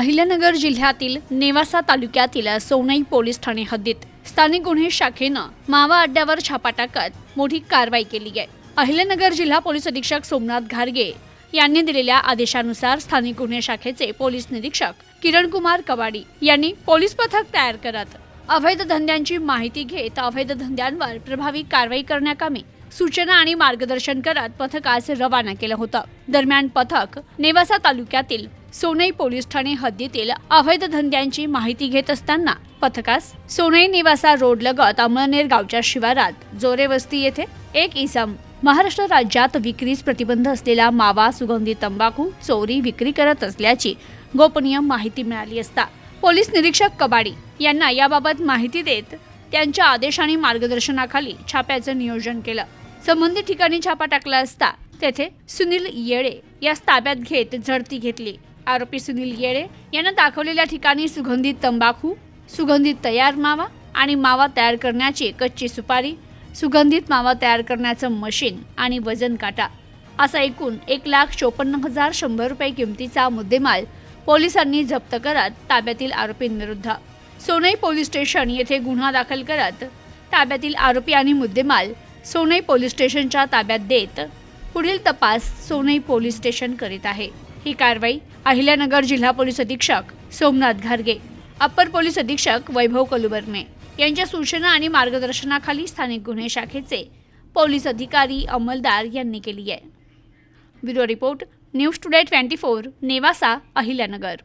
अहिल्यानगर जिल्ह्यातील नेवासा तालुक्यातील सोनई पोलीस ठाणे हद्दीत स्थानिक गुन्हे शाखेनं मावा अड्ड्यावर छापा टाकत मोठी कारवाई केली आहे. अहिल्यानगर जिल्हा पोलीस अधीक्षक सोमनाथ घारगे यांनी दिलेल्या आदेशानुसार स्थानिक गुन्हे शाखेचे पोलीस निरीक्षक किरण कुमार कवाडी यांनी पोलीस पथक तयार करत अवैध धंद्यांची माहिती घेत अवैध धंद्यांवर प्रभावी कारवाई करण्याकामी सूचना आणि मार्गदर्शन करत पथकास रवाना केलं होतं. दरम्यान पथक नेवासा तालुक्यातील सोनई पोलीस ठाणे हद्दीतील अवैध धंद्यांची माहिती घेत असताना पथकास सोनई निवासा रोड लगत अमळनेर गावच्या शिवारात जोरे वस्ती येथे एक इसम महाराष्ट्र राज्यात विक्रीस प्रतिबंध असलेला मावा सुगंधी तंबाखू चोरी विक्री करत असल्याची गोपनीय माहिती मिळाली असता पोलीस निरीक्षक कबाडी यांना याबाबत माहिती देत त्यांच्या आदेश आणि मार्गदर्शनाखाली छाप्याचं नियोजन केलं. संबंधित ठिकाणी छापा टाकला असता तेथे सुनील येळे यास ताब्यात घेत झडती घेतली. आरोपी सुनील येळे यांना दाखवलेल्या ठिकाणी सुगंधित तंबाखू सुगंधित तयार मावा आणि मावा तयार करण्याची कच्ची सुपारी सुगंधित मावा तयार करण्याचं मशीन आणि वजन काटा. असा एकूण एक लाख चोपन्न हजार शंभर रुपये किमतीचा मुद्देमाल पोलिसांनी जप्त करत ताब्यातील आरोपींविरुद्ध सोनई पोलीस स्टेशन येथे गुन्हा दाखल करत ताब्यातील आरोपी आणि मुद्देमाल सोनई पोलीस स्टेशनच्या ताब्यात देत पुढील तपास सोनई पोलीस स्टेशन करीत आहे. ही कारवाई अहिल्यानगर जिल्हा पोलीस अधीक्षक सोमनाथ घारगे अप्पर पोलीस अधीक्षक वैभव कलुबर्मे यांच्या सूचना आणि मार्गदर्शनाखाली स्थानिक गुन्हे शाखेचे पोलीस अधिकारी अंमलदार यांनी केली आहे. Bureau report news today twenty four Nevasa Ahilyanagar.